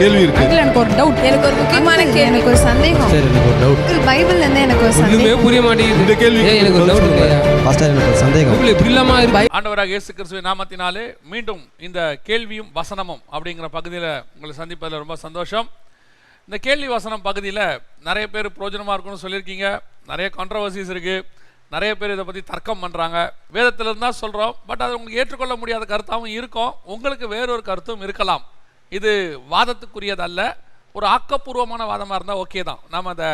கேள்வி இருக்கு. எனக்கு ஒரு டவுட் எனக்கு ஒரு முக்கியமான கேள்வி. எனக்கு ஒரு சந்தேகம். சரி எனக்கு ஒரு டவுட் பைபிள்ல இருந்து எனக்கு ஒரு ஒண்ணுமே சந்தேகம். புரிய மாட்டேங்குது. இந்த கேள்வி ஏன் எனக்கு ஒரு டவுட் பாஸ்டர் எனக்கு ஒரு சந்தேகம். பைபிள் இப்படி இல்லாம இருக்கு? ஆண்டவராக இயேசு கிறிஸ்துவின் நாமத்தினாலே மீண்டும் இந்த கேள்வியும் வசனமும் அப்படிங்கிற பகுதியில் உங்களை சந்திப்பதில் ரொம்ப சந்தோஷம். இந்த கேள்வி வசனம் பகுதியில் நிறைய பேர் பிரோஜனமாக இருக்கும்னு சொல்லியிருக்கீங்க. நிறைய கான்ட்ரவர்சிஸ் இருக்குது நிறைய பேர் இதை பற்றி தர்க்கம் பண்ணுறாங்க வேதத்தில் இருந்தால் சொல்கிறோம் பட் அது உங்களுக்கு ஏற்றுக்கொள்ள முடியாத கருத்தாகவும் இருக்கும். உங்களுக்கு வேறொரு கருத்தும் இருக்கலாம். இது வாதத்துக்குரியதல்ல. ஒரு ஆக்கப்பூர்வமான வாதமாக இருந்தால் ஓகே தான். நாம் அதை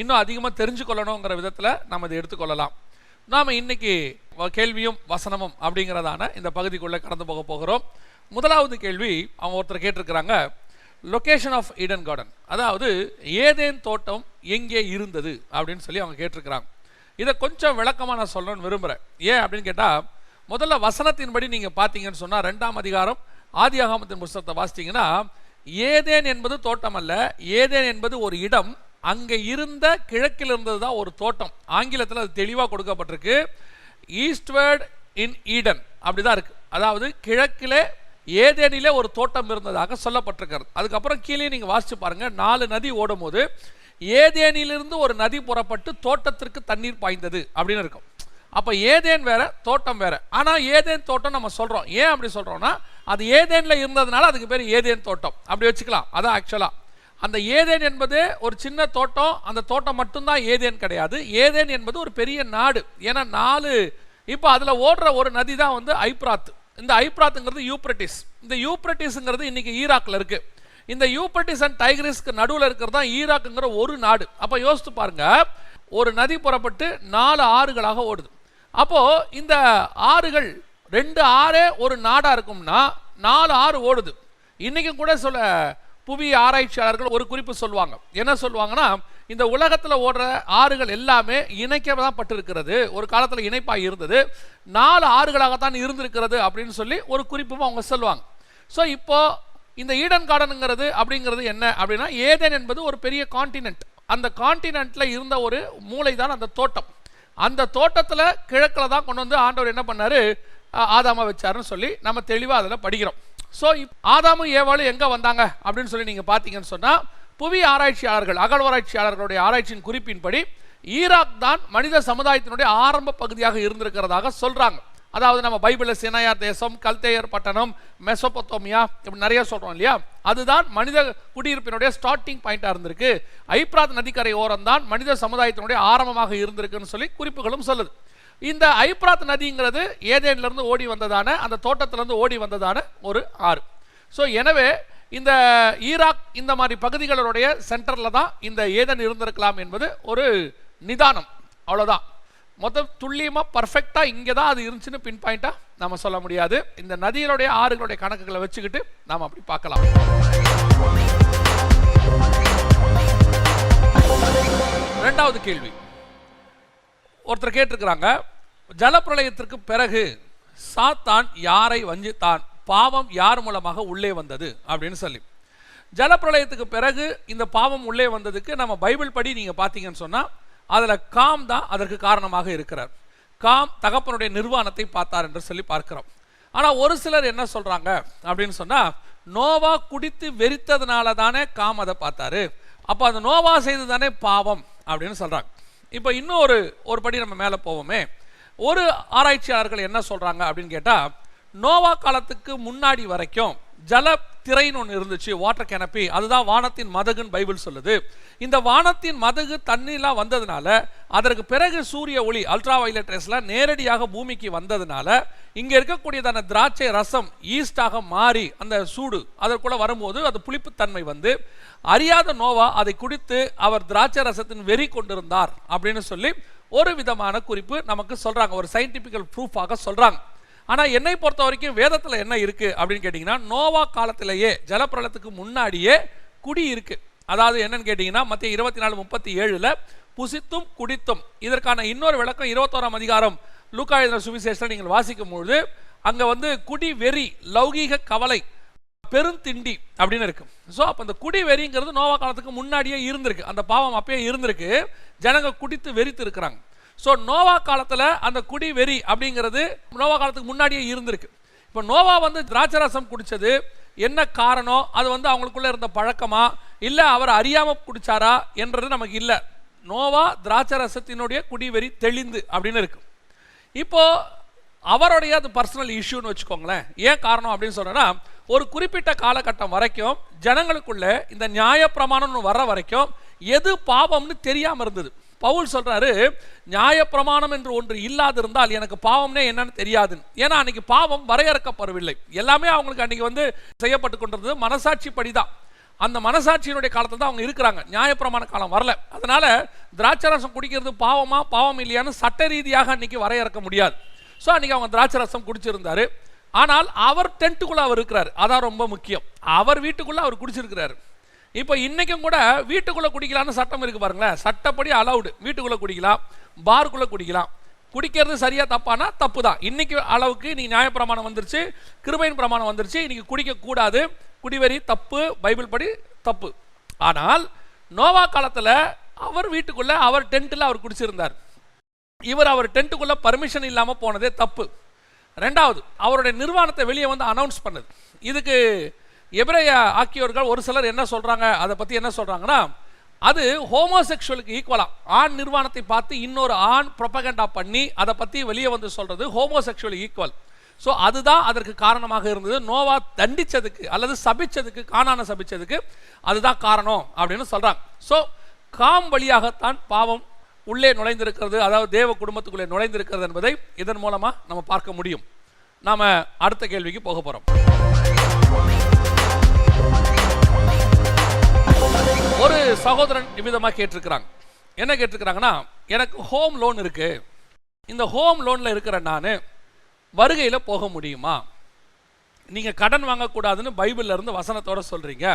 இன்னும் அதிகமாக தெரிஞ்சுக்கொள்ளணுங்கிற விதத்தில் நம்ம இதை எடுத்துக்கொள்ளலாம். நாம் இன்னைக்கு கேள்வியும் வசனமும் அப்படிங்கிறதான இந்த பகுதிக்குள்ளே கடந்து போக போகிறோம். முதலாவது கேள்வி அவங்க ஒருத்தர் கேட்டிருக்கிறாங்க லொகேஷன் ஆஃப் ஈடன் கார்டன் அதாவது ஏதேன் தோட்டம் எங்கே இருந்தது? அப்படின்னு சொல்லி அவங்க கேட்டிருக்கிறாங்க. இதை கொஞ்சம் விளக்கமாக நான் சொல்லணும்னு விரும்புகிறேன் ஏன் அப்படின்னு கேட்டால் முதல்ல வசனத்தின்படி நீங்கள் பார்த்தீங்கன்னு சொன்னால் ரெண்டாம் அதிகாரம் ஆதியாகமத்தின் புஸ்தகத்தை வாசித்தீங்கன்னா ஏதேன் என்பது தோட்டம் அல்ல ஏதேன் என்பது ஒரு இடம் அங்கே இருந்த கிழக்கில் இருந்தது தான் ஒரு தோட்டம். ஆங்கிலத்தில் அது தெளிவாக கொடுக்கப்பட்டிருக்கு. ஈஸ்ட்வர்ட் இன் ஈடன் அப்படிதான் இருக்குது அதாவது கிழக்கிலே ஏதேனிலே ஒரு தோட்டம் இருந்ததாக சொல்லப்பட்டிருக்கிறது. அதுக்கப்புறம் கீழே நீங்கள் வாசித்து பாருங்கள் நாலு நதி ஓடும்போது ஏதேனிலிருந்து ஒரு நதி புறப்பட்டு தோட்டத்திற்கு தண்ணீர் பாய்ந்தது அப்படின்னு இருக்கும். அப்போ ஏதேன் வேற தோட்டம் வேற. ஆனால் ஏதேன் தோட்டம் நம்ம சொல்கிறோம் ஏன் அப்படி சொல்கிறோன்னா அது ஏதேனில் இருந்ததுனால அதுக்கு பேர் ஏதேன் தோட்டம். அப்படி வச்சுக்கலாம். அதான் ஆக்சுவலாக அந்த ஏதேன் என்பது ஒரு சின்ன தோட்டம். அந்த தோட்டம் மட்டும்தான் ஏதேன் கிடையாது. ஏதேன் என்பது ஒரு பெரிய நாடு. ஏன்னா நாலு இப்போ அதில் ஓடுற ஒரு நதி தான் வந்து ஐப்ராத். இந்த ஐப்ராத்துங்கிறது யூப்ரட்டிஸ். இந்த யூப்ரட்டிஸுங்கிறது இன்றைக்கி ஈராக்கில் இருக்குது இந்த யூப்ரட்டிஸ் அண்ட் டைக்ரிஸ்க்கு நடுவில் இருக்கிறது தான் ஈராக்குங்கிற ஒரு நாடு. அப்போ யோசித்து பாருங்க. ஒரு நதி புறப்பட்டு நாலு ஆறுகளாக ஓடுது. அப்போது இந்த ஆறுகள் ரெண்டு ஆறே ஒரு நாடாக இருக்கும்னா நாலு ஆறு ஓடுது. இன்றைக்கும் கூட சொல்ல புவி ஆராய்ச்சியாளர்கள் ஒரு குறிப்பு சொல்லுவாங்க. என்ன சொல்லுவாங்கன்னா இந்த உலகத்தில் ஓடுற ஆறுகள் எல்லாமே இணைக்க தான் பட்டிருக்கிறது. ஒரு காலத்தில் இணைப்பாக இருந்தது. நாலு ஆறுகளாகத்தான் இருந்திருக்கிறது அப்படின்னு சொல்லி ஒரு குறிப்பும் அவங்க சொல்லுவாங்க. ஸோ இப்போது இந்த ஈடன் கார்டனுங்கிறது அப்படிங்கிறது என்ன அப்படின்னா ஏதேன் என்பது ஒரு பெரிய காண்டினென்ட் அந்த காண்டினென்ட்ல இருந்த ஒரு மூளை தான் அந்த தோட்டம். அந்த தோட்டத்தில் கிழக்கில் தான் கொண்டு வந்து ஆண்டவர் என்ன பண்ணாரு? ஆதாமா வச்சாருன்னு சொல்லி நம்ம தெளிவாக அதில் படிக்கிறோம். ஸோ ஆதாமும் ஏவாலும் எங்கே வந்தாங்க? அப்படின்னு சொல்லி நீங்கள் பார்த்தீங்கன்னு சொன்னால் புவி ஆராய்ச்சியாளர்கள் அகழ்வாராய்ச்சியாளர்களுடைய ஆராய்ச்சியின் குறிப்பின்படி ஈராக் தான் மனித சமுதாயத்தினுடைய ஆரம்ப பகுதியாக இருந்திருக்கிறதாக சொல்கிறாங்க அதாவது நம்ம பைபிளில் சினையார் தேசம் கல்தேயர் பட்டணம் மெசோபத்தோமியா இப்படி நிறைய சொல்கிறோம் இல்லையா? அதுதான் மனித குடியிருப்பினுடைய ஸ்டார்டிங் பாயிண்ட்டாக இருந்திருக்கு. ஐப்ராத் நதிக்கரை ஓரம் தான் மனித சமுதாயத்தினுடைய ஆரம்பமாக இருந்திருக்குன்னு சொல்லி குறிப்புகளும் சொல்லுது. இந்த ஐப்ராத் நதிங்கிறது ஏதேன்லேருந்து ஓடி வந்ததான அந்த தோட்டத்திலேருந்து ஓடி வந்ததான ஒரு ஆறு. ஸோ எனவே இந்த ஈராக் இந்த மாதிரி பகுதிகளுடைய சென்டரில் தான் இந்த ஏதன் இருந்திருக்கலாம் என்பது ஒரு நிதானம். அவ்வளோதான் மொத்தம் துல்லியமாக பர்ஃபெக்டாக இங்கே தான் அது இருந்துச்சுன்னு பின் பாயிண்ட்டாக நம்ம சொல்ல முடியாது. இந்த நதிகளுடைய ஆறுகளுடைய கணக்குகளை வச்சுக்கிட்டு நாம் அப்படி பார்க்கலாம். ரெண்டாவது கேள்வி. ஒருத்தர் கேட்டிருக்கிறாங்க ஜலப்பிரளயத்திற்கு பிறகு சாத்தான் யாரை வஞ்சித்தான்? பாவம் யார் மூலமாக உள்ளே வந்தது? அப்படின்னு சொல்லி. ஜலப்பிரளயத்துக்கு பிறகு இந்த பாவம் உள்ளே வந்ததுக்கு நம்ம பைபிள் படி நீங்கள் பார்த்தீங்கன்னு சொன்னால் அதில் காம் தான் அதற்கு காரணமாக இருக்கிறார். காம் தகப்பனுடைய நிர்வாணத்தை பார்த்தார் என்று சொல்லி பார்க்கிறோம். ஆனால் ஒரு சிலர் என்ன சொல்கிறாங்க அப்படின்னு சொன்னால் நோவா குடித்து வெறித்ததுனால தானே காம் அதை பார்த்தாரு. அப்போ அந்த நோவா செய்து தானே பாவம் அப்படின்னு சொல்கிறாங்க இப்போ இன்னும் ஒரு ஒரு படி நம்ம மேலே போவோமே. ஒரு ஆராய்ச்சியாளர்கள் என்ன சொல்கிறாங்க அப்படின்னு கேட்டால் நோவா காலத்துக்கு முன்னாடி வரைக்கும் ஜல திரைன்னு ஒன்று இருந்துச்சு வாட்டர் கெனப்பி அதுதான் வானத்தின் மதகுன்னு பைபிள் சொல்லுது. இந்த வானத்தின் மதகு தண்ணிலாம் வந்ததுனால அதற்கு பிறகு சூரிய ஒளி அல்ட்ரா வயலட் ரேஸ்லாம் நேரடியாக பூமிக்கு வந்ததுனால இங்கே இருக்கக்கூடியதான திராட்சை ரசம் ஈஸ்டாக மாறி அந்த சூடு அதற்குள்ளே வரும்போது அது புளிப்புத்தன்மை வந்து அறியாத நோவா அதை குடித்து அவர் திராட்சை ரசத்தின் வெறி கொண்டிருந்தார் அப்படின்னு சொல்லி ஒரு விதமான குறிப்பு நமக்கு சொல்கிறாங்க ஒரு சயின்டிஃபிக்கல் ப்ரூஃபாக சொல்கிறாங்க ஆனால் என்னை பொறுத்த வரைக்கும் வேதத்தில் என்ன இருக்குது அப்படின்னு கேட்டிங்கன்னா நோவா காலத்திலேயே ஜலப்பிரளத்துக்கு முன்னாடியே குடி இருக்குது அதாவது என்னன்னு கேட்டிங்கன்னா மத்திய இருபத்தி நாலு முப்பத்தி ஏழில் புசித்தும் குடித்தும். இதற்கான இன்னொரு விளக்கம் இருபத்தோராம் அதிகாரம் லூக்கா எழுதின சுவிசேஷத்தில் நீங்கள் வாசிக்கும் பொழுது அங்கே வந்து குடி வெறி லௌகீக கவலை பெருந்திண்டி அப்படின்னு இருக்கு. ஸோ அப்போ அந்த குடி வெறிங்கிறது நோவா காலத்துக்கு முன்னாடியே இருந்திருக்கு. அந்த பாவம் அப்பயே இருந்திருக்கு. ஜனங்க குடித்து வெறித்து இருக்கிறாங்க. ஸோ நோவா காலத்தில் அந்த குடி வெறி அப்படிங்கிறது நோவா காலத்துக்கு முன்னாடியே இருந்திருக்கு. இப்போ நோவா வந்து திராட்சரசம் குடிச்சது. என்ன காரணம் அது வந்து அவங்களுக்குள்ளே இருந்த பழக்கமா? இல்லை அவர் அறியாமல் குடித்தாரா என்றது நமக்கு இல்லை. நோவா திராட்சை ரசத்தினுடைய குடிவெறி தெளிந்து அப்படின்னு இருக்கு. இப்போது அவருடைய அது பர்சனல் இஷ்யூன்னு வச்சுக்கோங்களேன். ஏன் காரணம் அப்படின்னு சொல்றேன்னா ஒரு குறிப்பிட்ட காலகட்டம் வரைக்கும் ஜனங்களுக்குள்ள இந்த நியாயப்பிரமாணம்னு வர்ற வரைக்கும் எது பாவம்னு தெரியாமல் இருந்தது. பவுல் சொல்கிறாரு நியாயப்பிரமாணம் என்று ஒன்று இல்லாதிருந்தால் எனக்கு பாவம்னே என்னன்னு தெரியாதுன்னு. ஏன்னா அன்னைக்கு பாவம் வரையறுக்கப்படவில்லை. எல்லாமே அவங்களுக்கு அன்னைக்கு வந்து செய்யப்பட்டு கொண்டிருந்தது மனசாட்சி படிதான் அந்த மனசாட்சியினுடைய காலத்தில் தான் அவங்க இருக்கிறாங்க. நியாயப்பிரமாண காலம் வரல. அதனால திராட்சரசம் குடிக்கிறது பாவமா பாவம் இல்லையான்னு சட்ட ரீதியாக அன்னைக்கு வரையறுக்க முடியாது. ஸோ அன்னைக்கு அவங்க திராட்சரசம் குடிச்சிருந்தாரு. ஆனால் அவர் டென்ட்டுக்குள்ள அவர் இருக்கிறார். அதான் ரொம்ப முக்கியம். அவர் வீட்டுக்குள்ள அவர் குடிச்சிருக்கிறாரு. இப்போ இன்றைக்கும் கூட வீட்டுக்குள்ளே குடிக்கலாம்னு சட்டம் இருக்குது பாருங்களேன். சட்டப்படி அலவுடு வீட்டுக்குள்ளே குடிக்கலாம் பாருக்குள்ளே குடிக்கலாம். குடிக்கிறது சரியாக தப்பானா? தப்பு தான் இன்றைக்கி அளவுக்கு இன்றைக்கி நியாயப்பிரமாணம் வந்துருச்சு கிருபையின் பிரமாணம் வந்துருச்சு. இன்றைக்கி குடிக்கக்கூடாது. குடிவெறி தப்பு பைபிள் படி தப்பு. ஆனால் நோவா காலத்தில் அவர் வீட்டுக்குள்ளே அவர் டென்ட்டில் அவர் குடிச்சிருந்தார். இவர் அவர் டென்ட்டுக்குள்ளே பர்மிஷன் இல்லாமல் போனதே தப்பு. ரெண்டாவது அவருடைய நிர்வாணத்தை வெளியே வந்து அனௌன்ஸ் பண்ணுது. இதுக்கு எபிரைய ஆக்கியோர்கள் ஒரு சிலர் என்ன சொல்கிறாங்க அதை பற்றி என்ன சொல்கிறாங்கன்னா அது ஹோமோசெக்ஷுவலுக்கு ஈக்குவலாக ஆண் நிர்வாணத்தை பார்த்து இன்னொரு ஆண் ப்ரொபகண்டா பண்ணி அதை பற்றி வெளியே வந்து சொல்கிறது ஹோமோசெக்ஷுவல் ஈக்குவல் ஸோ அதுதான் அதற்கு காரணமாக இருந்தது. நோவா தண்டிச்சதுக்கு அல்லது சபிச்சதுக்கு காணான சபிச்சதுக்கு அதுதான் காரணம் அப்படின்னு சொல்கிறாங்க ஸோ காம் வழியாகத்தான் பாவம் உள்ளே நுழைந்திருக்கிறது அதாவது தேவ குடும்பத்துக்குள்ளே நுழைந்திருக்கிறது என்பதை இதன் மூலமாக நம்ம பார்க்க முடியும். நாம் அடுத்த கேள்விக்கு போக போகிறோம் ஒரு சகோதரன் நிமிதமாக கேட்டிருக்கிறாங்க. என்ன கேட்டிருக்கிறாங்கன்னா எனக்கு ஹோம் லோன் இருக்குது இந்த ஹோம் லோனில் இருக்கிற நான் வருகையில் போக முடியுமா? நீங்கள் கடன் வாங்கக்கூடாதுன்னு பைபிளில் இருந்து வசனத்தோட சொல்கிறீங்க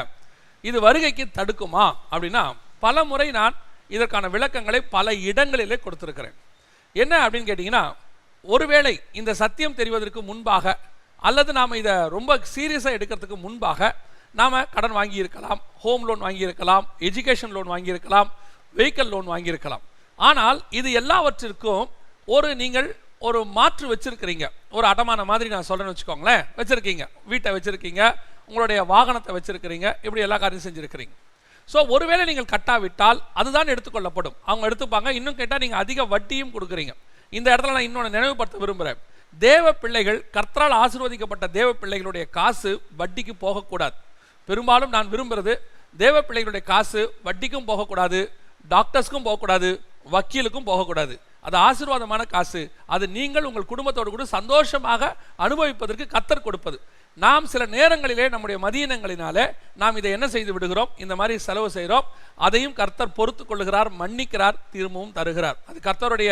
இது வருகைக்கு தடுக்குமா? அப்படின்னா பல முறை நான் இதற்கான விளக்கங்களை பல இடங்களிலே கொடுத்துருக்கிறேன். என்ன அப்படின்னு கேட்டிங்கன்னா ஒருவேளை இந்த சத்தியம் தெரிவதற்கு முன்பாக அல்லது நாம் இதை ரொம்ப சீரியஸாக எடுக்கிறதுக்கு முன்பாக நாம் கடன் வாங்கியிருக்கலாம் ஹோம் லோன் வாங்கியிருக்கலாம் எஜுகேஷன் லோன் வாங்கியிருக்கலாம் வெஹிக்கல் லோன் வாங்கியிருக்கலாம். ஆனால் இது எல்லாவற்றிற்கும் ஒரு நீங்கள் ஒரு மாற்று வச்சுருக்கிறீங்க. ஒரு அடமான மாதிரி நான் சொல்கிறேன்னு வச்சுக்கோங்களேன். வச்சுருக்கீங்க. வீட்டை வச்சுருக்கீங்க. உங்களுடைய வாகனத்தை வச்சுருக்கிறீங்க. இப்படி எல்லா காரியம் செஞ்சுருக்கிறீங்க. ஸோ ஒருவேளை நீங்கள் கட்டாவிட்டால் அதுதான் எடுத்துக்கொள்ளப்படும். அவங்க எடுத்துப்பாங்க இன்னும் கேட்டால் நீங்கள் அதிக வட்டியும் கொடுக்குறீங்க. இந்த இடத்துல நான் இன்னொன்று நினைவுபடுத்த விரும்புகிறேன் தேவ பிள்ளைகள் கர்த்தரால் ஆசீர்வதிக்கப்பட்ட தேவ பிள்ளைகளுடைய காசு வட்டிக்கு போகக்கூடாது. பெரும்பாலும் நான் விரும்புகிறது தேவ பிள்ளைகளுடைய காசு வட்டிக்கும் போகக்கூடாது டாக்டர்ஸ்க்கும் போகக்கூடாது வக்கீலுக்கும் போகக்கூடாது. அது ஆசீர்வாதமான காசு. அது நீங்கள் உங்கள் குடும்பத்தோடு கூட சந்தோஷமாக அனுபவிப்பதற்கு கத்தர் கொடுப்பது. நாம் சில நேரங்களிலே நம்முடைய மதியினங்களினாலே நாம் இதை என்ன செய்து விடுகிறோம்? இந்த மாதிரி செலவு செய்கிறோம். அதையும் கர்த்தர் பொறுத்து கொள்கிறார் மன்னிக்கிறார் திரும்பவும் தருகிறார். அது கர்த்தருடைய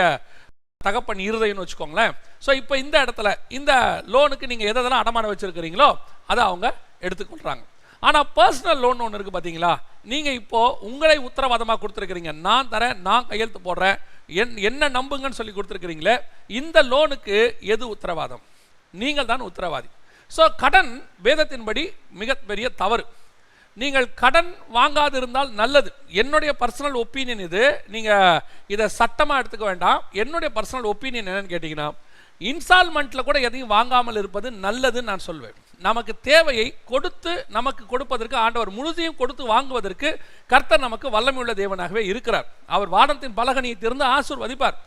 தகப்பன் இருதயம்னு வச்சுக்கோங்களேன். ஸோ இப்போ இந்த இடத்துல இந்த லோனுக்கு நீங்கள் எதெல்லாம் அடமானம் வச்சுருக்கிறீங்களோ அதை அவங்க எடுத்துக்கொள்கிறாங்க ஆனால் பர்சனல் லோன் ஒன்று இருக்குது பார்த்தீங்களா நீங்கள் இப்போது உங்களை உத்தரவாதமாக கொடுத்துருக்கிறீங்க. நான் தரேன் நான் கையெழுத்து போடுறேன். என் என்ன நம்புங்கன்னு சொல்லி கொடுத்துருக்கிறீங்களே இந்த லோனுக்கு எது உத்தரவாதம்? நீங்கள் தான் உத்தரவாதி. ஸோ கடன் வேதத்தின்படி மிகப்பெரிய தவறு. நீங்கள் கடன் வாங்காது இருந்தால் நல்லது. என்னுடைய பர்சனல் ஒப்பீனியன் இது. நீங்கள் இதை சட்டமாக எடுத்துக்க வேண்டாம். என்னுடைய பர்சனல் ஒப்பீனியன் என்னன்னு கேட்டிங்கன்னா இன்ஸ்டால்மெண்ட்டில் கூட எதையும் வாங்காமல் இருப்பது நல்லதுன்னு நான் சொல்வேன். நமக்கு தேவையை கொடுத்து நமக்கு கொடுப்பதற்கு ஆண்டவர் முழுதையும் கொடுத்து வாங்குவதற்கு கர்த்தர் நமக்கு வல்லமையுள்ள தேவனாகவே இருக்கிறார். அவர் வானத்தின் பலகனியை திறந்து ஆசீர்வதிப்பார்.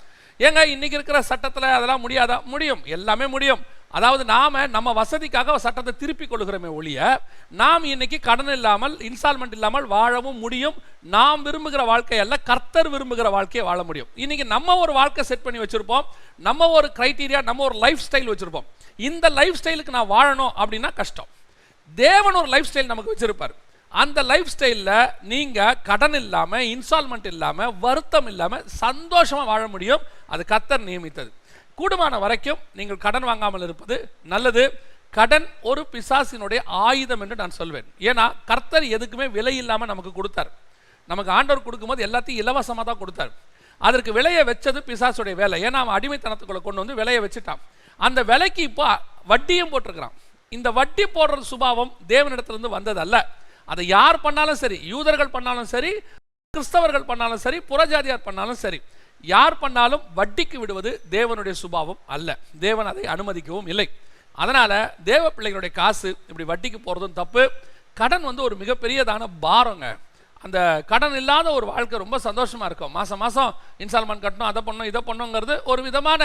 ஏங்க இன்னைக்கு இருக்கிற சட்டத்தில் அதெல்லாம் முடியாதா? முடியும். எல்லாமே முடியும். அதாவது நாம நம்ம வசதிக்காக சட்டத்தை திருப்பி கொள்கிறோமே ஒழிய நாம் இன்னைக்கு கடன் இல்லாமல் இன்ஸ்டால்மெண்ட் இல்லாமல் வாழவும் முடியும். நாம் விரும்புகிற வாழ்க்கை அல்ல கர்த்தர் விரும்புகிற வாழ்க்கையை வாழ முடியும். இன்னைக்கு நம்ம ஒரு வாழ்க்கை செட் பண்ணி வச்சுருப்போம். நம்ம ஒரு க்ரைட்டீரியா நம்ம ஒரு லைஃப் ஸ்டைல் வச்சுருப்போம். இந்த லைஃப் ஸ்டைலுக்கு நான் வாழணும் அப்படின்னா கஷ்டம். தேவன் ஒரு லைஃப் ஸ்டைல் நமக்கு வச்சுருப்பார். அந்த லைஃப் ஸ்டைலில் நீங்கள் கடன் இல்லாமல் இன்ஸ்டால்மெண்ட் இல்லாமல் வருத்தம் இல்லாமல் சந்தோஷமாக வாழ முடியும். அது கத்தர் நியமித்தது. கூடுமான வரைக்கும் நீங்கள் கடன் வாங்காமல் இருப்பது நல்லது. கடன் ஒரு பிசாசினுடைய ஆயுதம் என்று நான் சொல்வேன். ஏன்னா கர்த்தர் எதுக்குமே விலை இல்லாமல் நமக்கு கொடுத்தார். நமக்கு ஆண்டவர் கொடுக்கும்போது எல்லாத்தையும் இலவசமாக தான் கொடுத்தார். அதற்கு விலையை வச்சது பிசாசுடைய வேலை. ஏன்னா அவன் அடிமைத்தனத்துக்குள்ளே கொண்டு வந்து விலையை வச்சுட்டான். அந்த விலைக்கு இப்போ வட்டியும் போட்டிருக்கிறான். இந்த வட்டி போடுற சுபாவம் தேவனிடத்திலிருந்து வந்தது அல்ல அதை யார் பண்ணாலும் சரி யூதர்கள் பண்ணாலும் சரி கிறிஸ்தவர்கள் பண்ணாலும் சரி புறஜாதியார் பண்ணாலும் சரி யார் பண்ணாலும் வட்டிக்கு விடுவது தேவனுடைய சுபாவம் அல்ல. தேவன் அதை அனுமதிக்கவும் இல்லை. அதனால் தேவ பிள்ளைகளுடைய காசு இப்படி வட்டிக்கு போகிறதும் தப்பு. கடன் வந்து ஒரு மிகப்பெரியதான பாரங்க. அந்த கடன் இல்லாத ஒரு வாழ்க்கை ரொம்ப சந்தோஷமாக இருக்கும். மாதம் மாதம் இன்ஸ்டால்மெண்ட் கட்டணும் அதை பண்ணணும் இதை பண்ணணுங்கிறது ஒரு விதமான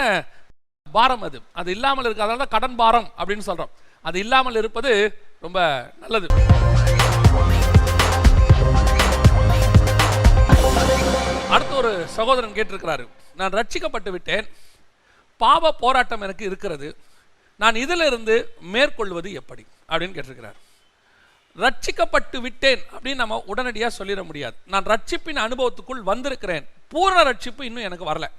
பாரம் அது. அது இல்லாமல் இருக்கு அதனால தான் கடன் பாரம் அப்படின்னு சொல்கிறோம் அது இல்லாமல் இருப்பது ரொம்ப நல்லது. அடுத்து ஒரு சகோதரன் கேட்டிருக்கிறாரு. நான் ரட்சிக்கப்பட்டு விட்டேன். பாவ போராட்டம் எனக்கு இருக்கிறது. நான் இதிலிருந்து மேற்கொள்வது எப்படி? அப்படின்னு கேட்டிருக்கிறார். ரட்சிக்கப்பட்டு விட்டேன் அப்படின்னு நம்ம உடனடியாக சொல்லிட முடியாது. நான் ரட்சிப்பின் அனுபவத்துக்குள் வந்திருக்கிறேன். பூரண ரட்சிப்பு இன்னும் எனக்கு வரல.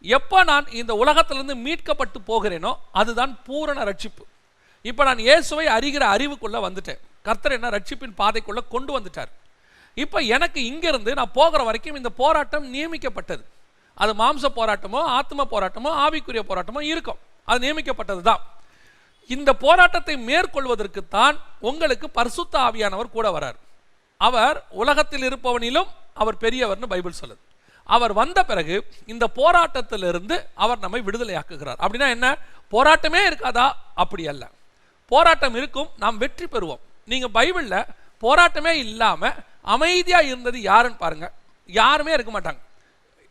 எப்போ நான் இந்த உலகத்திலிருந்து மீட்கப்பட்டு போகிறேனோ அதுதான் பூரண ரட்சிப்பு. இப்போ நான் இயேசுவை அறிகிற அறிவுக்குள்ளே வந்துட்டேன். கர்த்தர் என்ன ரட்சிப்பின் பாதைக்குள்ளே கொண்டு வந்துட்டார். இப்போ எனக்கு இங்கிருந்து நான் போகிற வரைக்கும் இந்த போராட்டம் நியமிக்கப்பட்டது. அது மாம்ச போராட்டமோ ஆத்ம போராட்டமோ ஆவிக்குரிய போராட்டமோ இருக்கும். அது நியமிக்கப்பட்டது தான் இந்த போராட்டத்தை மேற்கொள்வதற்கு தான் உங்களுக்கு பரிசுத்த ஆவியானவர் கூட வரார். அவர் உலகத்தில் இருப்பவனிலும் அவர் பெரியவர்னு பைபிள் சொல்லுது. அவர் வந்த பிறகு இந்த போராட்டத்திலிருந்து அவர் நம்மை விடுதலையாக்குகிறார். அப்படின்னா என்ன? போராட்டமே இருக்காதா? அப்படி அல்ல. போராட்டம் இருக்கும் நாம் வெற்றி பெறுவோம். நீங்கள் பைபிளில் போராட்டமே இல்லாமல் அமைதியா இருந்தது யாருன்னு பாருங்க. யாருமே இருக்க மாட்டாங்க.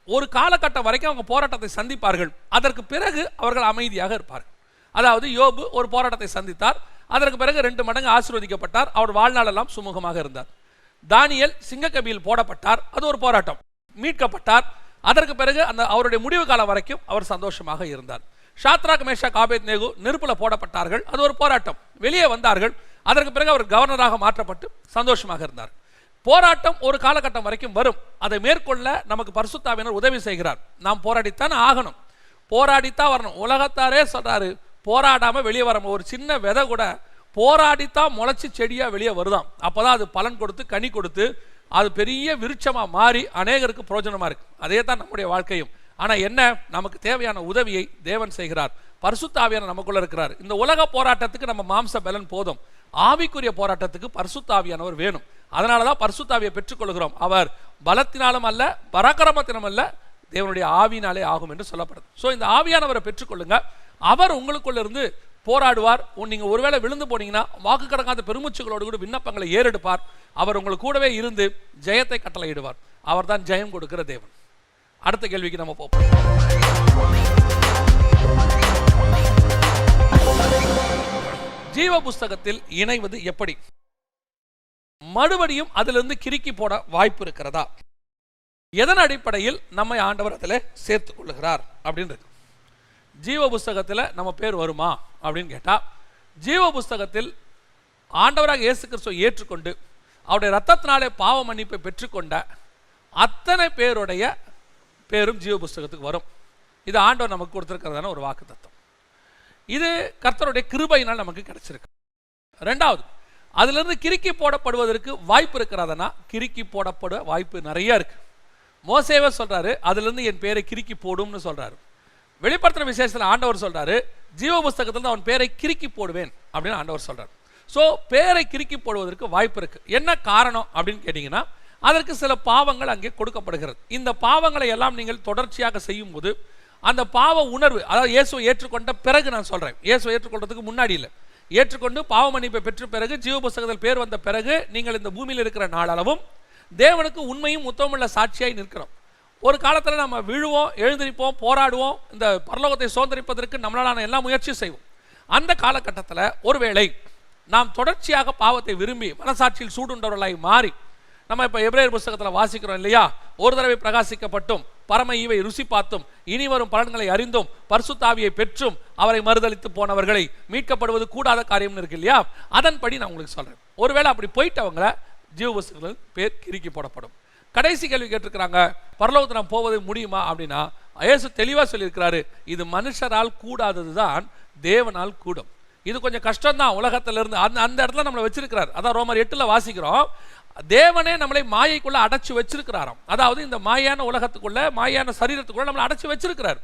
ஒரு காலகட்டம் வரைக்கும் அவங்க போராட்டத்தை சந்திப்பார்கள். அதற்கு பிறகு அவர்கள் அமைதியாக இருப்பார்கள். அதாவது யோபு ஒரு போராட்டத்தை சந்தித்தார். அதற்கு பிறகு ரெண்டு மடங்கு ஆசீர்வதிக்கப்பட்டார். அவர் வாழ்நாளெல்லாம் சுமூகமாக இருந்தார். தானியல் சிங்கக்கபியில் போடப்பட்டார். அது ஒரு போராட்டம். மீட்கப்பட்டார். அதற்கு பிறகு அந்த அவருடைய முடிவு காலம் வரைக்கும் அவர் சந்தோஷமாக இருந்தார். ஷாத்ராக் மேஷா காபேத் நேகு நெருப்புல போடப்பட்டார்கள். அது ஒரு போராட்டம். வெளியே வந்தார்கள். அதற்கு பிறகு அவர் கவர்னராக மாற்றப்பட்டு சந்தோஷமாக இருந்தார். போராட்டம் ஒரு காலகட்டம் வரைக்கும் வரும். அதை மேற்கொள்ள நமக்கு பரிசுத்தாவினர் உதவி செய்கிறார். நாம் போராடித்தான் ஆகணும். போராடித்தான் வரணும். உலகத்தாரே சொல்றாரு போராடாம வெளியே வர ஒரு சின்ன விதை கூட போராடித்தான் முளைச்சி செடியா வெளியே வருதாம். அப்போதான் அது பலன் கொடுத்து கனி கொடுத்து அது பெரிய விருட்சமாக மாறி அநேகருக்கு பிரயோஜனமா இருக்கு. அதே தான் நம்முடைய வாழ்க்கையும். ஆனால் என்ன? நமக்கு தேவையான உதவியை தேவன் செய்கிறார். பரிசுத்தாவியான நமக்குள்ள இருக்கிறார். இந்த உலக போராட்டத்துக்கு நம்ம மாம்ச பலன் போதும். ஆவிக்குரிய போராட்டத்துக்கு பரிசுத்தாவியானவர் வேணும். அதனாலதான் பரிசுத்தாவியை பெற்றுக்கொள்கிறோம். அவர் பலத்தினாலும் அல்ல பராக்கிரமத்தினம் அல்ல தேவனுடைய ஆவியினாலே ஆகும் என்று சொல்லப்படுது. ஸோ இந்த ஆவியானவரை பெற்றுக்கொள்ளுங்க. அவர் உங்களுக்குள்ள இருந்து போராடுவார். நீங்கள் ஒருவேளை விழுந்து போனீங்கன்னா வாக்கு கடங்காத பெருமூச்சுகளோடு கூட விண்ணப்பங்களை ஏறெடுப்பார். அவர் உங்களுக்கு கூடவே இருந்து ஜெயத்தை கட்டளையிடுவார். அவர் தான் ஜெயம் கொடுக்கிற தேவன். அடுத்த கேள்விக்கு நம்ம போப்போம். ஜீவ புஸ்தகத்தில் இணைவது எப்படி? மறுபடியும் அதிலிருந்து கிறுக்கி போட வாய்ப்பு இருக்கிறதா? எதன் அடிப்படையில் நம்மை ஆண்டவர் அதில் சேர்த்துக் கொள்ளுகிறார் அப்படின்னு ஜீவ புஸ்தகத்தில் நம்ம பேர் வருமா அப்படின்னு கேட்டால் ஜீவ புஸ்தகத்தில் ஆண்டவராக இயேசு கிறிஸ்துவை ஏற்றுக்கொண்டு அவருடைய ரத்தத்தினாலே பாவ மன்னிப்பை பெற்றுக்கொண்ட அத்தனை பேருடைய பேரும் ஜீவ புஸ்தகத்துக்கு வரும். இது ஆண்டவர் நமக்கு கொடுத்துருக்கிறதான ஒரு வாக்கு தத்துவம் இது கர்த்தருடைய கிருபையினால் நமக்கு கிடைச்சிருக்கு. ரெண்டாவது அதிலிருந்து கிறுக்கி போடப்படுவதற்கு வாய்ப்பு இருக்கிறதனா? கிறுக்கி போடப்பட வாய்ப்பு நிறைய இருக்கு. மோசேவே சொல்றாரு அதுலேருந்து என் பேரை கிறுக்கி போடும்னு சொல்றாரு. வெளிப்படுத்துகிற விசேஷத்தில் ஆண்டவர் சொல்றாரு ஜீவ புஸ்தகத்தில் அவன் பேரை கிறுக்கி போடுவேன் அப்படின்னு ஆண்டவர் சொல்றாரு. ஸோ பேரை கிறுக்கி போடுவதற்கு வாய்ப்பு இருக்கு. என்ன காரணம் அப்படின்னு கேட்டிங்கன்னா அதற்கு சில பாவங்கள் அங்கே கொடுக்கப்படுகிறது. இந்த பாவங்களை எல்லாம் நீங்கள் தொடர்ச்சியாக செய்யும் போது அந்த பாவ உணர்வு அதாவது இயேசுவை ஏற்றுக்கொண்ட பிறகு நான் சொல்கிறேன் இயேசுவை ஏற்றுக்கொள்றதுக்கு முன்னாடி இல்லை. ஏற்றுக்கொண்டு பாவ மன்னிப்பை பெற்ற பிறகு ஜீவ புஸ்தகத்தில் பேர் வந்த பிறகு நீங்கள் இந்த பூமியில் இருக்கிற நாளளவும் தேவனுக்கு உண்மையும் உத்தமுள்ள சாட்சியாய் நிற்கிறோம். ஒரு காலத்தில் நம்ம விழுவோம் எழுந்திருப்போம் போராடுவோம் இந்த பரலோகத்தை சுதந்திரிப்பதற்கு நம்மளாலான எல்லா முயற்சியும் செய்வோம். அந்த காலகட்டத்தில் ஒருவேளை நாம் தொடர்ச்சியாக பாவத்தை விரும்பி மனசாட்சியில் சூடுண்டவர்களாய் மாறி நம்ம இப்போ எப்ரேயர் புஸ்தகத்தில் வாசிக்கிறோம் இல்லையா? ஒரு தடவை பிரகாசிக்கப்பட்டும் பரம ஈவை ருசி பார்த்தும் இனி வரும் பலன்களை அறிந்தும் பர்சுத்தாவியை பெற்றும் அவரை மறுதளித்து போனவர்களை மீட்கப்படுவது கூடாத காரியம்னு இருக்கு இல்லையா? அதன்படி நான் உங்களுக்கு சொல்கிறேன் ஒருவேளை அப்படி போயிட்டவங்கள ஜீவ புஸ்தகங்கள் பேர் கிறுக்கி போடப்படும். கடைசி கேள்வி கேட்டிருக்கிறாங்க பரலோகத்தில் நான் போவது முடியுமா அப்படின்னா ஏசு தெளிவாக சொல்லியிருக்கிறாரு இது மனுஷரால் கூடாதது தான் தேவனால் கூடும். இது கொஞ்சம் கஷ்டம்தான் தான் இருந்து அந்த அந்த இடத்துல நம்மளை வச்சிருக்கிறார். அதான் ரோமர் எட்டில் வாசிக்கிறோம். தேவனே நம்மளை மாயைக்குள்ள அடைச்சு வச்சிருக்கிறாராம். அதாவது இந்த மாயான உலகத்துக்குள்ள மாயான சரீரத்துக்குள்ள நம்மளை அடைச்சி வச்சிருக்கிறார்.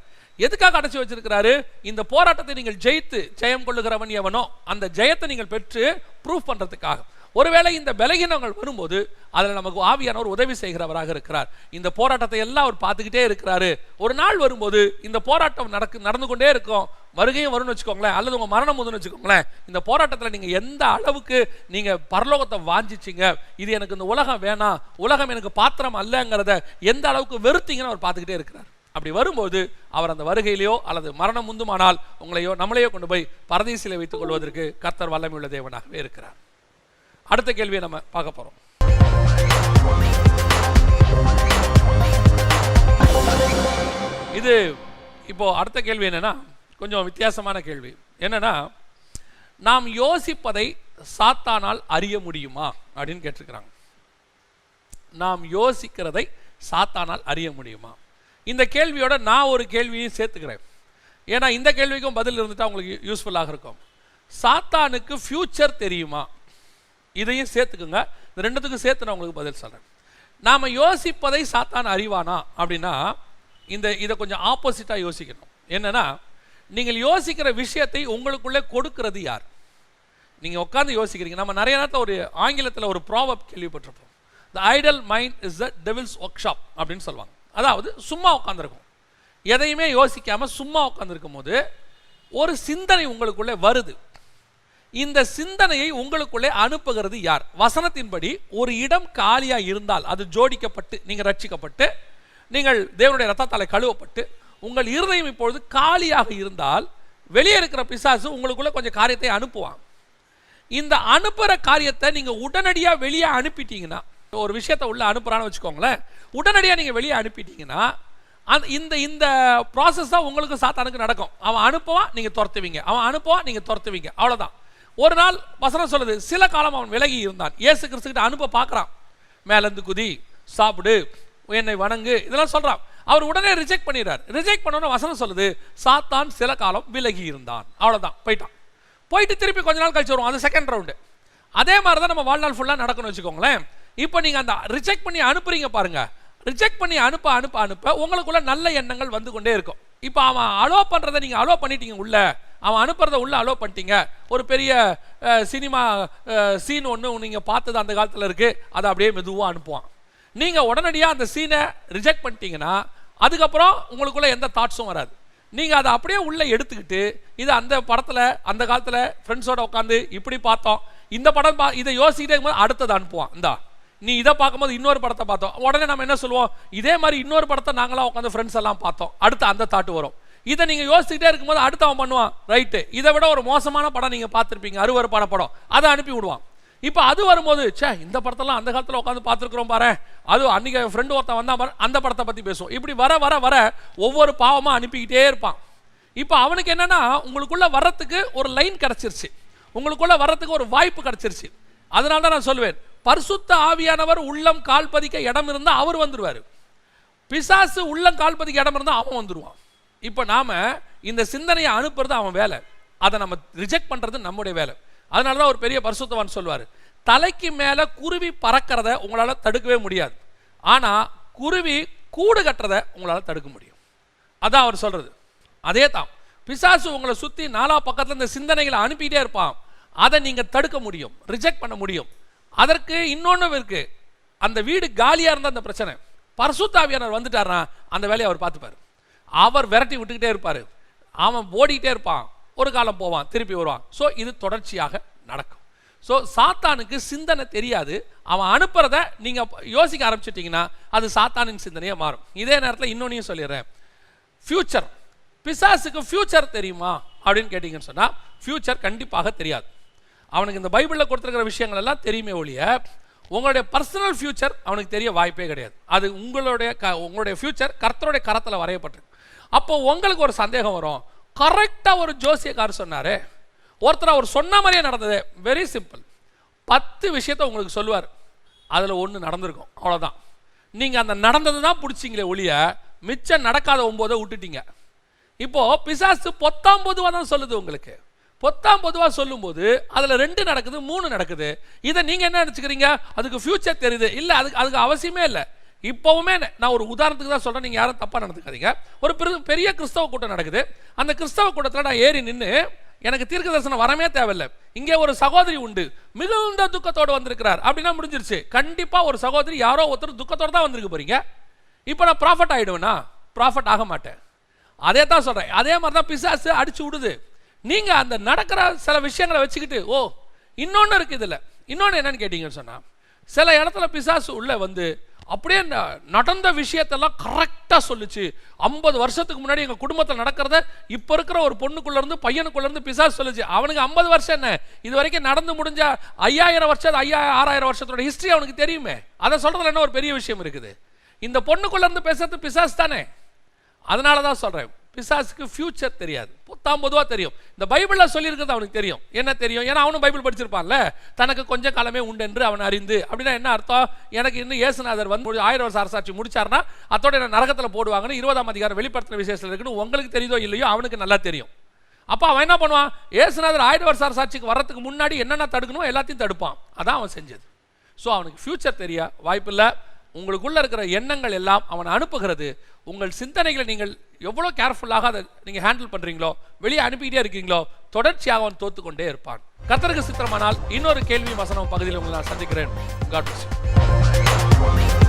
எதுக்காக அடைச்சி வச்சிருக்கிறாரு? இந்த போராட்டத்தை நீங்கள் ஜெயித்து ஜெயம் கொள்ளுகிறவன் எவனோ அந்த ஜெயத்தை நீங்கள் பெற்று ப்ரூஃப் பண்றதுக்காக. ஒருவேளை இந்த பலகீனங்கள் வரும்போது அதில் நமக்கு ஆவியானவர் உதவி செய்கிறவராக இருக்கிறார். இந்த போராட்டத்தை எல்லாம் அவர் பார்த்துக்கிட்டே இருக்கிறாரு. ஒரு நாள் வரும்போது இந்த போராட்டம் நடக்கு நடந்து கொண்டே இருக்கும். வருகையும் வரும்னு வச்சுக்கோங்களேன் அல்லது உங்கள் மரணம் முதன்னு வச்சுக்கோங்களேன் இந்த போராட்டத்தில் நீங்கள் எந்த அளவுக்கு நீங்கள் பரலோகத்தை வாஞ்சிச்சிங்க இது எனக்கு இந்த உலகம் வேணாம் உலகம் எனக்கு பாத்திரம் அல்லங்கிறத எந்த அளவுக்கு வெறுத்தீங்கன்னு அவர் பார்த்துக்கிட்டே இருக்கிறார். அப்படி வரும்போது அவர் அந்த வருகையிலையோ அல்லது மரணம் முந்துமானால் உங்களையோ நம்மளையோ கொண்டு போய் பரதேசியில் வைத்துக் கொள்வதற்கு கர்த்தர் வல்லமையுள்ள தேவனாகவே இருக்கிறார். அடுத்த கேள்வியை நம்ம பார்க்க போகிறோம் இது இப்போ அடுத்த கேள்வி என்னன்னா கொஞ்சம் வித்தியாசமான கேள்வி. என்னன்னா நாம் யோசிப்பதை சாத்தானால் அறிய முடியுமா? அப்படின்னு கேட்டிருக்கிறாங்க. நாம் யோசிக்கிறதை சாத்தானால் அறிய முடியுமா? இந்த கேள்வியோட நான் ஒரு கேள்வியும் சேர்த்துக்கிறேன். ஏன்னா இந்த கேள்விக்கும் பதில் இருந்துட்டா உங்களுக்கு யூஸ்ஃபுல்லாக இருக்கும். சாத்தானுக்கு ஃப்யூச்சர் தெரியுமா? இதையும் சேர்த்துக்குங்க. இந்த ரெண்டுத்துக்கும் சேர்த்து நான் உங்களுக்கு பதில் சொல்கிறேன் நாம் யோசிப்பதை சாத்தான் அறிவானா? அப்படின்னா இந்த இதை கொஞ்சம் ஆப்போசிட்டாக யோசிக்கணும். என்னென்னா நீங்கள் யோசிக்கிற விஷயத்தை உங்களுக்குள்ளே கொடுக்கிறது யார்? நீங்கள் உட்காந்து யோசிக்கிறீங்க. நம்ம நிறைய நேரத்தில் ஒரு ஆங்கிலத்தில் ஒரு ப்ராவப் கேள்விப்பட்டிருப்போம். The idle mind is the devil's workshop அப்படின்னு சொல்லுவாங்க. அதாவது சும்மா உட்காந்துருக்கும் எதையுமே யோசிக்காமல் சும்மா உட்காந்துருக்கும் போது ஒரு சிந்தனை உங்களுக்குள்ளே வருது. இந்த சிந்தனையை உங்களுக்குள்ளே அனுப்புகிறது யார்? வசனத்தின்படி ஒரு இடம் காலியாக இருந்தால் அது ஜோடிக்கப்பட்டு நீங்கள் ரட்சிக்கப்பட்டு நீங்கள் தேவனுடைய ரத்தத்தால் கழுவப்பட்டு உங்கள் இருதயம் இப்பொழுது காலியாக இருந்தால் வெளியே இருக்கிற பிசாசு உங்களுக்குள்ள கொஞ்சம் காரியத்தை அனுப்புவான். இந்த அனுப்புகிற காரியத்தை நீங்கள் உடனடியாக வெளியே அனுப்பிட்டீங்கன்னா ஒரு விஷயத்தை உள்ள அனுப்புறான்னு வச்சுக்கோங்களேன். உடனடியாக நீங்கள் வெளியே அனுப்பிட்டீங்கன்னா அந்த இந்த இந்த ப்ராசஸ் தான் உங்களுக்கு சாத்தானுக்கு நடக்கும். அவன் அனுப்புவான் நீங்கள் துரத்துவீங்க. அவன் அனுப்புவான் நீங்கள் துரத்துவீங்க. அவ்வளோதான் ஒரு நாள் வசனம் சொல்லுது சில காலம் அவன் விலகி இருந்தான். இயேசு கிறிஸ்துக்கிட்ட அனுப்ப பார்க்குறான். மேலேருந்து குதி சாப்பிடு என்னை வணங்கு இதெல்லாம் சொல்கிறான் அவர் உடனே ரிஜெக்ட் பண்ணிடுறார். ரிஜெக்ட் பண்ணோன்னு வசனம் சொல்லுது சாத்தான் சில காலம் விலகி இருந்தான். அவ்வளோதான் போயிட்டான். போயிட்டு திருப்பி கொஞ்ச நாள் கழிச்சு வருவோம் அது செகண்ட் ரவுண்டு அதே மாதிரி தான் நம்ம வாழ்நாள் ஃபுல்லாக நடக்கணும்னு வச்சுக்கோங்களேன். இப்போ நீங்கள் அந்த ரிஜெக்ட் பண்ணி அனுப்புறீங்க பாருங்க. ரிஜெக்ட் பண்ணி அனுப்ப அனுப்ப அனுப்ப உங்களுக்குள்ள நல்ல எண்ணங்கள் வந்து கொண்டே இருக்கும். இப்போ அவன் அலோ பண்ணுறதை நீங்கள் அலோ பண்ணிட்டீங்க உள்ள. அவன் அனுப்புறத உள்ள அலோ பண்ணிட்டீங்க. ஒரு பெரிய சினிமா சீன் ஒன்று நீங்கள் பார்த்தது அந்த காலத்தில் இருக்குது அதை அப்படியே மெதுவாக அனுப்புவான். நீங்கள் உடனடியாக அந்த சீனை ரிஜெக்ட் பண்ணிட்டீங்கன்னா அதுக்கப்புறம் உங்களுக்குள்ளே எந்த தாட்ஸும் வராது. நீங்கள் அதை அப்படியே உள்ளே எடுத்துக்கிட்டு இது அந்த படத்தில் அந்த காலத்தில் ஃப்ரெண்ட்ஸோட உட்காந்து இப்படி பார்த்தோம். இந்த படம் பா இதை யோசிக்கிட்டே இருக்கும்போது அடுத்தது அனுப்புவான். இந்தா நீ இதை பார்க்கும்போது இன்னொரு படத்தை பார்த்தோம். உடனே நம்ம என்ன சொல்லுவோம்? இதே மாதிரி இன்னொரு படத்தை நாங்களாம் உட்காந்து ஃப்ரெண்ட்ஸ் எல்லாம் பார்த்தோம். அடுத்து அந்த தாட்டு வரும். இதை நீங்கள் யோசிச்சுட்டே இருக்கும்போது அடுத்து அவன் பண்ணுவான். ரைட்டு இதை விட ஒரு மோசமான படம் நீங்கள் பார்த்துருப்பீங்க. அறுவறுப்பான படம். அதை அனுப்பி விடுவான். இப்போ அது வரும்போது ச்சே இந்த படத்தெல்லாம் அந்த காலத்தில் உட்காந்து பார்த்துருக்குறோம் பாரு. அது அன்றைக்கி ஃப்ரெண்டு ஒருத்தன் வந்தால் பாரு அந்த படத்தை பற்றி பேசுவோம். இப்படி வர வர வர ஒவ்வொரு பாவமாக அனுப்பிக்கிட்டே இருப்பான். இப்போ அவனுக்கு என்னென்னா உங்களுக்குள்ளே வர்றதுக்கு ஒரு லைன் கிடச்சிருச்சு. உங்களுக்குள்ளே வர்றதுக்கு ஒரு வாய்ப்பு கிடச்சிருச்சு. அதனால தான் நான் சொல்லுவேன் பரிசுத்த ஆவியானவர் உள்ளம் கால் பதிக்க இடம் இருந்தால் அவர் வந்துடுவார் பிசாசு உள்ளம் கால் பதிக்க இடம் இருந்தால் அவன் வந்துடுவான் இப்போ நாம் இந்த சிந்தனையை அனுப்புறது அவன் வேலை. அதை நம்ம ரிஜெக்ட் பண்ணுறது நம்முடைய வேலை. அதனால தான் ஒரு பெரிய பரிசுத்தவான் சொல்வார். தலைக்கு மேலே குருவி பறக்கிறத உங்களால் தடுக்கவே முடியாது. ஆனால் குருவி கூடு கட்டுறதை உங்களால் தடுக்க முடியும். அதான் அவர் சொல்கிறது அதே தான் பிசாசு உங்களை சுற்றி நாலா பக்கத்தில் இந்த சிந்தனைகளை அனுப்பிட்டே இருப்பான். அதை நீங்கள் தடுக்க முடியும். ரிஜெக்ட் பண்ண முடியும். அதற்கு இன்னொன்று இருக்குது அந்த வீடு காலியாக இருந்தால் அந்த பிரச்சனை. பரசுத்தாவியானவர் வந்துட்டார்னா அந்த வேலையை அவர் பார்த்துப்பார். அவர் விரட்டி விட்டுக்கிட்டே இருப்பார். அவன் ஓடிக்கிட்டே இருப்பான். ஒரு காலம் போவான் திருப்பி வருவான். ஸோ இது தொடர்ச்சியாக நடக்கும். ஸோ சாத்தானுக்கு சிந்தனை தெரியாது. அவன் அனுப்புறத நீங்கள் யோசிக்க ஆரம்பிச்சிட்டிங்கன்னா அது சாத்தானின் சிந்தனையாக மாறும். இதே நேரத்தில் இன்னொன்னையும் சொல்லிடுறேன். ஃப்யூச்சர் பிசாசுக்கு ஃப்யூச்சர் தெரியுமா? அப்படின்னு கேட்டிங்கன்னு சொன்னால் ஃப்யூச்சர் கண்டிப்பாக தெரியாது. அவனுக்கு இந்த பைபிளில் கொடுத்துருக்கிற விஷயங்கள் எல்லாம் தெரியுமே ஒழிய உங்களுடைய பர்சனல் ஃப்யூச்சர் அவனுக்கு தெரிய வாய்ப்பே கிடையாது. அது உங்களுடைய க உங்களுடைய ஃப்யூச்சர் கர்த்தருடைய கரத்தில் வரையப்பட்டிருக்கு. அப்போ உங்களுக்கு ஒரு சந்தேகம் வரும். கரெக்டாக ஒரு ஜோசியக்காரர் சொன்னார். ஒருத்தர் அவர் சொன்ன மாதிரியே நடந்தது. வெரி சிம்பிள் பத்து விஷயத்தை உங்களுக்கு சொல்லுவார். அதில் ஒன்று நடந்திருக்கும். அவ்வளோதான் நீங்கள் அந்த நடந்தது தான் பிடிச்சிங்களே ஒழிய மிச்சம் நடக்காத ஒம்போதை விட்டுட்டீங்க. இப்போது பிசாசு பொத்தாம் பொதுவாக தான் சொல்லுது உங்களுக்கு. பொத்தாம் பொதுவாக சொல்லும்போது அதில் ரெண்டு நடக்குது மூணு நடக்குது. இதை நீங்கள் என்ன நினச்சிக்கிறீங்க? அதுக்கு ஃப்யூச்சர் தெரியுது. இல்லை அதுக்கு அதுக்கு அவசியமே இல்லை. இப்போவுமே நான் ஒரு உதாரணத்துக்கு தான் சொல்கிறேன் நீங்கள் யாரும் தப்பாக நடந்துக்காதீங்க. ஒரு பெரு பெரிய கிறிஸ்தவ கூட்டம் நடக்குது. அந்த கிறிஸ்தவ கூட்டத்தில் நான் ஏறி நின்று எனக்கு தீர்க்க தரிசனம் வரமே தேவையில்லை. இங்கே ஒரு சகோதரி உண்டு. மிகுந்த துக்கத்தோடு வந்திருக்கிறார். அப்படின்னா முடிஞ்சிருச்சு. கண்டிப்பாக ஒரு சகோதரி யாரோ ஒருத்தர் துக்கத்தோடு தான் வந்திருக்க போறீங்க. இப்போ நான் ப்ராஃபிட் ஆகிடுவேன்னா ப்ராஃபிட் ஆக மாட்டேன். அதே தான் சொல்கிறேன் அதே மாதிரி தான் பிசாசு அடிச்சு விடுது. நீங்கள் அந்த நடக்கிற சில விஷயங்களை வச்சுக்கிட்டு ஓ இன்னொன்று இருக்குது இதில் இன்னொன்று என்னன்னு கேட்டீங்கன்னு சொன்னால் சில இடத்துல பிசாசு உள்ளே வந்து அப்படியே நடந்த விஷயத்தெல்லாம் கரெக்டாக சொல்லுச்சு. ஐம்பது வருஷத்துக்கு முன்னாடி எங்கள் குடும்பத்தில் நடக்கிறத இப்போ இருக்கிற ஒரு பொண்ணுக்குள்ளேருந்து பையனுக்குள்ளேருந்து பையனுக்குள்ள பிசாசு சொல்லுச்சு. அவனுக்கு ஐம்பது வருஷம் என்ன? இது வரைக்கும் நடந்து முடிஞ்ச ஐயாயிரம் வருஷம் ஐயா ஆறாயிரம் வருஷத்தோட ஹிஸ்ட்ரி அவனுக்கு தெரியுமே. அதை சொல்கிறதுல என்ன ஒரு பெரிய விஷயம் இருக்குது? இந்த பொண்ணுக்குள்ளேருந்து பேசுறது பிசாஸ் தானே? அதனால தான் சொல்கிறேன் பிசாஸுக்கு ஃப்யூச்சர் தெரியாது. பொத்தாம் பொதுவாக தெரியும். இந்த பைபிளில் சொல்லியிருக்கிறது அவனுக்கு தெரியும். என்ன தெரியும்? ஏன்னா அவனும் பைபிள் படிச்சிருப்பான்ல. தனக்கு கொஞ்சம் காலமே உண்டு என்று அவன் அறிந்து. அப்படின்னா என்ன அர்த்தம்? எனக்கு இன்னும் இயேசுநாதர் வந்து ஆயிரம் வருஷம் அரசாட்சி முடிச்சார்னா அதோட என்ன நரகத்தில் போடுவாங்கன்னு இருபதாம் அதிகாரம் வெளிப்படுத்தின விசேஷத்தில் இருக்குன்னு உங்களுக்கு தெரியுதோ இல்லையோ அவனுக்கு நல்லா தெரியும். அப்போ அவன் என்ன பண்ணுவான்? இயேசுநாதர் ஆயிரம் வருஷம் அரசாட்சிக்கு வரத்துக்கு முன்னாடி என்னென்ன தடுக்கணுமோ எல்லாத்தையும் தடுப்பான். அதான் அவன் செஞ்சது. ஸோ அவனுக்கு ஃப்யூச்சர் தெரிய வாய்ப்பில்லை. உங்களுக்குள்ள இருக்கிற எண்ணங்கள் எல்லாம் அவன் அனுப்புகிறது. உங்கள் சிந்தனைகளை நீங்கள் எவ்வளோ கேர்ஃபுல்லாக அதை நீங்கள் ஹேண்டில் பண்ணுறீங்களோ வெளியே அனுப்பிக்கிட்டே இருக்கீங்களோ தொடர்ச்சியாக அவன் தோத்துக்கொண்டே இருப்பான். கர்த்தருக்கு சித்திரமானால் இன்னொரு கேள்வி வசனம் பகுதியில் உங்களை நான் சந்திக்கிறேன். காட்.